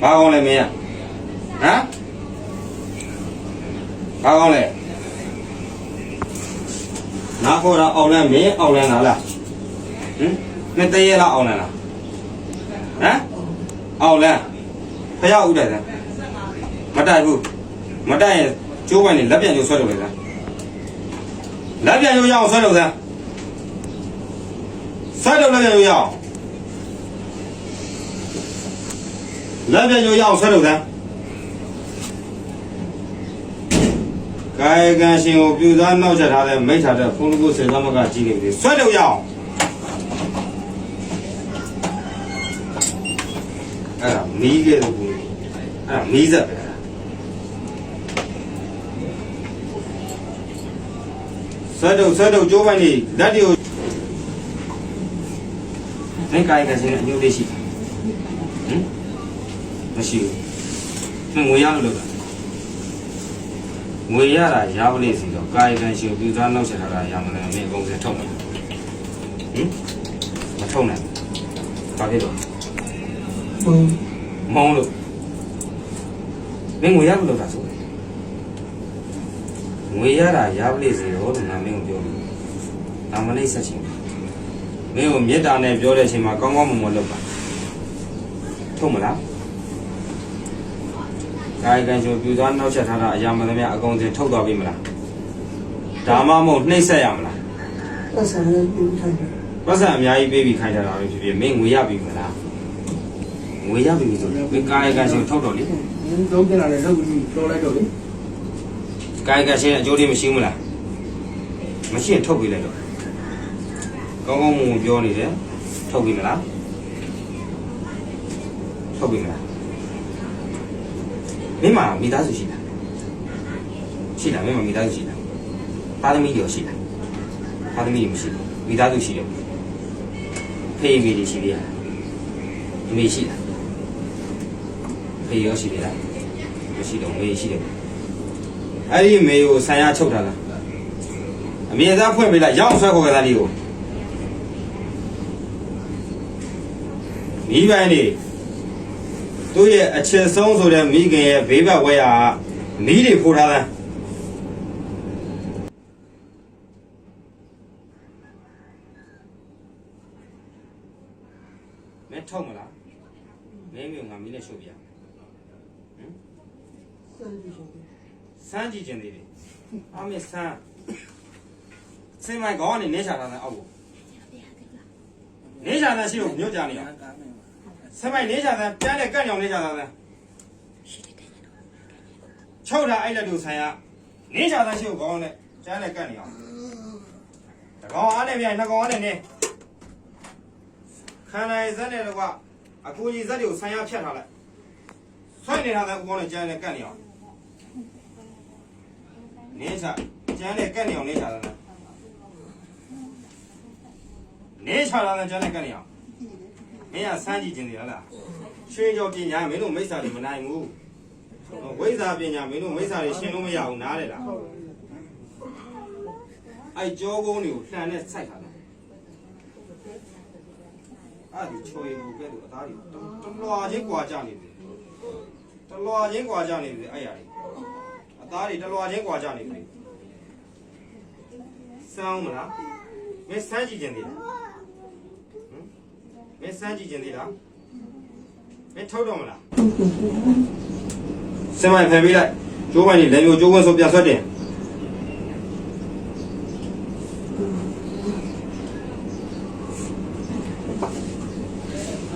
ဘာကောင်းလဲမင်းကဟမ်ဘာကောင်းလဲနာခေါ်တာအောင်လဲမင်းအောင်လဲလားလားဟင်နဲ့တရေလားအောင်လဲလားဟမ်အောင်လဲဖျောက်ဥတယ်လားမတိုက်ဘူးမတိုက်ရင်ကျိုးပိုင်နေလက်ပြန်ကျိုးဆွဲလို့လေလားလက်ပြန်ကျိုးရအောင်ဆွဲလို့လားဆွဲလို့လက်ပြန်ကျိုးရအောင် လက်ပြန်ညိုရအောင်ဆွဲလို့သားကာယကံရှင်ကိုပြူသားနောက်ချက်ထားတဲ့မိစ္ဆာတဲ့ဖုန်းကိုစေသမကကြီးနေပြီဆွဲလို့ရအောင်အဲ့ဒါမီးကဲလို့ဘူးအဲ့ဒါမီးစက်ပဲဆွဲတော့ဆွဲတော့ကြိုးပိုင်းနေလက်တွေကိုသင်ကာယကံရှင်အညိုလေးရှိတယ်ဟင် မရှိဘူးငွေရလို့လုပ်တာငွေရတာရပါလိမ့်စီတော့ကာယကံရှင်ပြူသားနောက်ဆက်ထားတာရမလဲမင်းအကုန်စင်ထုတ်မယ်ဟင်မထုတ်နိုင်ဘာဖြစ်တော့မောင်းလို့မင်းငွေရလို့လုပ်တာဆိုငွေရတာရပါလိမ့်စီတော့ငါမင်းကိုပြောလို့ဒါမလေးဆက်ချင်မင်းကိုမေတ္တာနဲ့ပြောတဲ့အချိန်မှာကောင်းကောင်းမွန်မွန်လုပ်ပါထုတ်မလား ကာယကံရှင်ပြူသွားနောက်ချက်ထားတာအရာမသမျှအကုန်စင်ထုတ်သွားပြီမလားဒါမှမဟုတ်နှိမ့်ဆက်ရမလားပတ်စံလေးပြုထားတယ်ပတ်စံအများကြီးပေးပြီးခိုင်းကြတာပဲဖြစ်ဖြစ်မင်းငွေရပြီမလားငွေရပြီဆိုတော့မင်းကာယကံရှင်ထုတ်တော့လေလုံးကျလာတယ်လုံးပြီးပြောလိုက်တော့လေကာယကံရှင်အကျိုးတွေမရှိဘူးမလားမရှိရင်ထုတ်ပြီးလိုက်တော့ကောင်းကောင်းမွန်မွန်ပြောနေတယ်ထုတ်ပြီမလားထုတ်ပြီမလား မင်းမမိသားစုရှိလားရှိလားမင်းမမိသားစုရှိလားသားသမီးတွေရောရှိလားသားသမီးတွေမရှိဘူးမိသားစုရှိတယ်ဖေးမိတွေရှိသေးလားအမေရှိလားဖေးရောရှိသေးလားမရှိတော့မေရှိတယ်အဲ့ဒီမေကိုဆံရချုပ်ထားလားအမေသားဖွင့်ပေးလိုက်ရအောင်ဆွဲခေါ်ကြတာလေးကိုမိပိုင်းနေ သူ့ရဲ့အချစ်ဆုံးဆိုတဲ့မိခင်ရဲ့ဘေးဘက်ဝဲရာမီးတွေဖိုးထားတယ်မင်းထုတ်မလားမင်းမျိုးငါမင်းနဲ့ရှုပ်ပြဟမ်စမ်းကြည့်ရှင်စမ်းကြည့်ခြင်းသေးတယ်အမေစမ်းစင်မိုင်ကောင်းကနေနေချတာတဲ့အောက်ကိုနေချတာရှိလို့မြို့ကြနေအောင် စင်မိုင်နေချတာပြန်လေကန့်ကြောင်နေချတာတဲ့ချုပ်တာအဲ့လက်တို့ဆိုင်ကနေချတာရှိလို့ကောင်းနဲ့ကျန်းလေကန့်နေအောင်တကောင်အားနဲ့ပြန်နှစ်ကောင်အားနဲ့နေခန္ဓာရဲ့ဇက်နဲ့တော့ကအကူကြီးဇက်တွေကိုဆိုင်ရဖြတ်ထားလိုက်ဆွဲနေတာတဲ့ဦးကောင်းနဲ့ကျန်းလေကန့်နေအောင်နေချကျန်းတဲ့ကက်နေအောင်နေချတာလားနေချတာလည်းကျန်းတဲ့ကက်နေအောင် မင်းကစမ်းကြည့်ခြင်းလေလားရွှေကြောပညာမင်းတို့မိစ္ဆာတွေမနိုင်ဘူးဝိဇ္ဇာပညာမင်းတို့မိစ္ဆာတွေရှင်းလို့မရဘူးနားလေလားအဲ့ကြောကုန်းတွေကိုလှန်နဲ့စိုက်ထားတယ်အဲ့ဒီချွေဘူးကဲ့သို့အသားတွေတလွာချင်းကွာကြနေတယ်တလွာချင်းကွာကြ မင်းစမ်းကြည့်ခြင်းသေးလားမင်းထုတ်တော့မလားစင်မိုင်ဖယ်ပေးလိုက်ကျိုးပိုင်နေလက်မျိုးကျိုးဝဲဆိုပြန်ဆွတ်တင်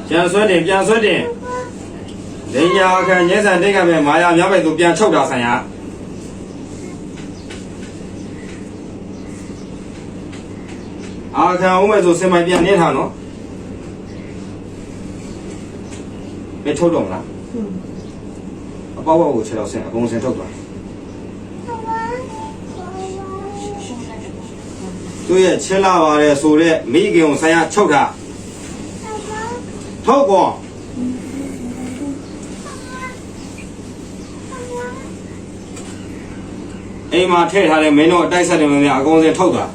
ပြန်ဆွတ်တင်ပြန်ဆွတ်တင်လိညာအခန့်ညဲဆန်တိတ်ကမဲ့မာယာများပဲသူပြန်ချုပ်တာဆိုင်ဟာအာခံအောင်မဲ့ဆိုစင်မိုင်ပြန်နေထားနော် မထုတ်တော့မလားအပေါက်ပေါက်ကိုခြေတော့ဆင်အကုန်ဆင်ထုတ်သွားသူရဲ့ချစ်လာပါတယ်ဆိုတော့မိခင်ကိုဆိုင်ဟာချုပ်တာထုတ်ကောအိမ်မှာထည့်ထားတဲ့မင်းတို့အတိုက်ဆက်တယ်မင်းများအကုန်စင်ထုတ်သွား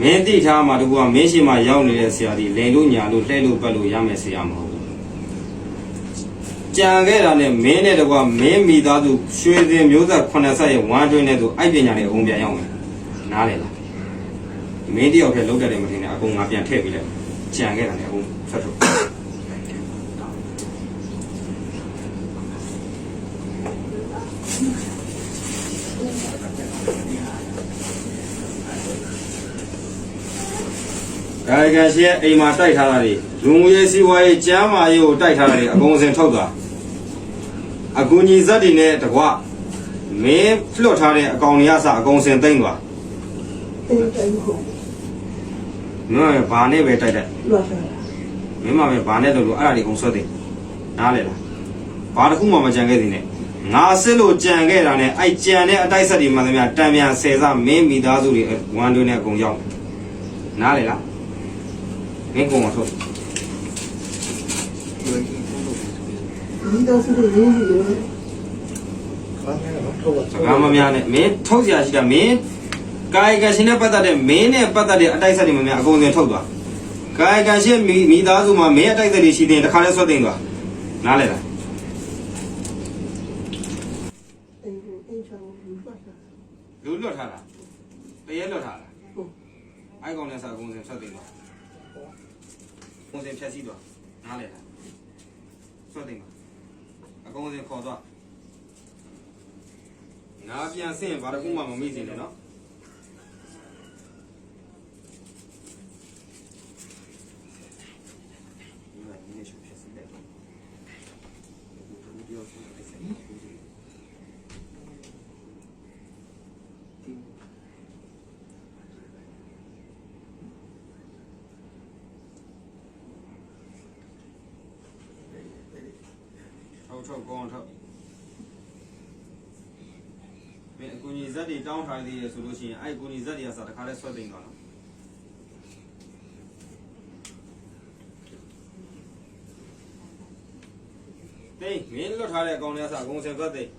မင်းတိထားမှာတကူကမင်းရှိမှရောက်နေတဲ့ဆရာဒီလိန်လို့ညာလို့လှဲလို့ပတ်လို့ရမယ်ဆရာမဟုတ်ဘူးကြံခဲ့တာနဲ့မင်းနဲ့တကွာမင်းမိသားစုရွှေစင်မျိုးဆက်ခုနှစ်ဆက်ရဲ့ဝမ်းတွင်းနဲ့သူအိုက်ပညာတွေအုံပြန်ရောက်မယ်နားလေလားမင်းတယောက်တည်းလုံးတက်တယ်မထင်နဲ့အကုန်ငါပြန်ထည့်ပြီးလိုက်ကြံခဲ့တာနဲ့အကုန်ဆက်ထုတ် ကာယကံရှိရဲ့အိမ်မှာတိုက်ထားတာတွေလူငွေရေးစီးပွားရေးကျမ်းမာရေးကိုတိုက်ထားတာတွေအကုန်စင်ထုတ်သွားအကူညီဇက်တွေနဲ့တကွမင်းလွတ်ထားတဲ့အကောင်တွေအစအကုန်စင်သိမ့်သွားအင်းတိုင်းဟုတ်မင်းကဘာနဲ့ပဲတိုက်တိုက်လွတ်တာမင်းမပဲဘာနဲ့လို့လို့အဲ့ဒါတွေအကုန်ဆွတ်သိနားလေလားဘာတစ်ခုမှမကြံခဲ့သေးနဲ့ငါစစ်လို့ကြံခဲ့တာနဲ့အဲ့ကြံတဲ့အတိုက်ဆက်တွေမှန်သမျှတံပြန်ဆယ်စားမင်းမိသားစုတွေဝမ်းတွင်းနဲ့အကုန်ရောက်နားလေလား ငင်းကုန်အောင်ထုတ်ဒီတော့စုလို့ရင်းပြီးတော့စကားမများနဲ့မင်းထုတ်စရာရှိတာမင်းကာယကံရှင်နဲ့ပတ်သက်တဲ့မင်းနဲ့ပတ်သက်တဲ့အတိုက်အဆက်တွေမများအကုန်စင်ထုတ်သွားကာယကံရှင်မိသားစုမှာမင်းအတိုက်အဆက်တွေရှိတဲ့တခါလဲဆွတ်သိမ့်သွားနားလဲလားလူလွတ်ထားတာတရေလွတ်ထားတာအိုက်ကောင်နဲ့စာကုန်စင်ဆွတ်သိမ့်သွား အကုန်စင်ဖြတ်စီးသွားနားလေလားဆွတ်သိမ့်သွားအကုန်စင်ခေါ်သွားငါပြန်ဆင်းရင်ဘာတစ်ခုမှမမိစေနဲ့နော် ထုတ်ထုတ်ကောင်းထုတ်မင်းအကူကြီးဇက်တွေတောင်းထားသေးရဆိုလို့ရှိရင်အဲ့အကူကြီးဇက်တွေကစားတခါလဲဆွဲသိမ့်သွားတော့တိတ်မင်းလွတ်ထားတဲ့အကောင်တွေကစားအကုန်စင်သွက်သိမ့်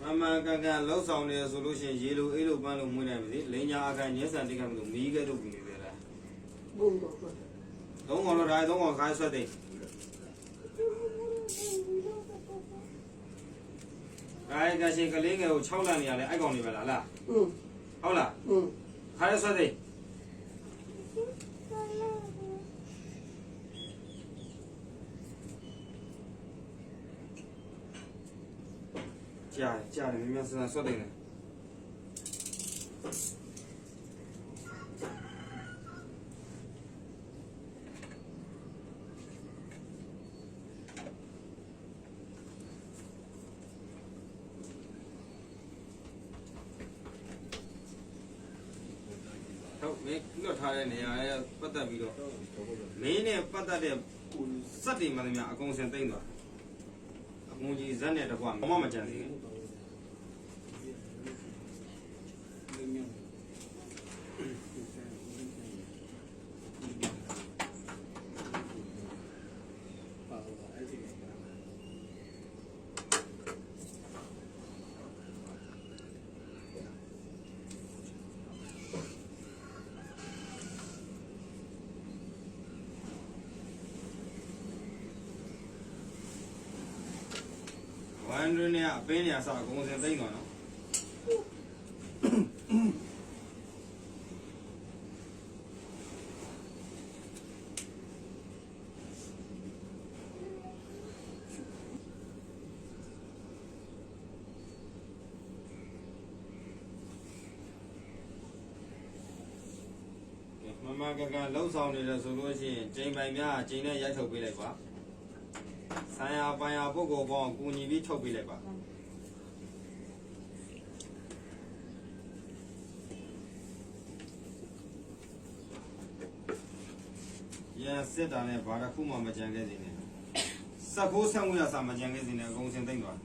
မမန်ကန်ကန်လှုပ်ဆောင်နေဆိုလို့ရှိရင်ရေလိုအေးလိုပန်းလိုမွေးနိုင်ပါစေလိန်ညာအကန်ညှက်ဆန်တိတ်ကမလို့မီးကဲတော့ပြီးနေတယ်လားဘုံတော့ပတ်တာ သုံးကောင်လွတ်ထားရင်သုံးကောင်ခိုင်းဆွဲသိမ့်ကာယကရှင်ကလေးငယ်ကို6လနေရလဲအဲ့ကောင်တွေပဲလားလား อืม ဟုတ်လား อืม ခိုင်းဆွဲသိမ့်ကြားတယ်ကြားတယ်မြင်မြန်ဆန်ဆန်ဆွဲသိမ့်တယ်ဟု မင်းလွတ်ထားတဲ့နေရာရဲ့ပတ်သက်ပြီးတော့မင်းနဲ့ပတ်သက်တဲ့စက်တွေမှလည်းများအကုန်စင်သိမ့်သွားအကုန်ကြီးဇက်နဲ့တကွာမမမကြံသေးဘူး ဝမ်ဒရင်းနဲ့အပင်းညာစာအကုန်စင်သိမ့်သွားနော်မမကကလှုပ်ဆောင်နေတယ်ဆိုလို့ရှိရင်ချိန်ပိုင်များချိန်နဲ့ရိုက်ထုတ်ပေးလိုက်ပါ ဆိုင်ရာပိုင်ရာပုဂ္ဂိုလ်ပေါင်းကူညီပြီးထုတ်ပေးလိုက်ပါရန်စစ်တာနဲ့ဘာတစ်ခုမှမကြံခဲ့စေနဲ့စက်ကိုဆက်မှုရစာမကြံခဲ့စေနဲ့အကုန်စင်သိမ့်သွား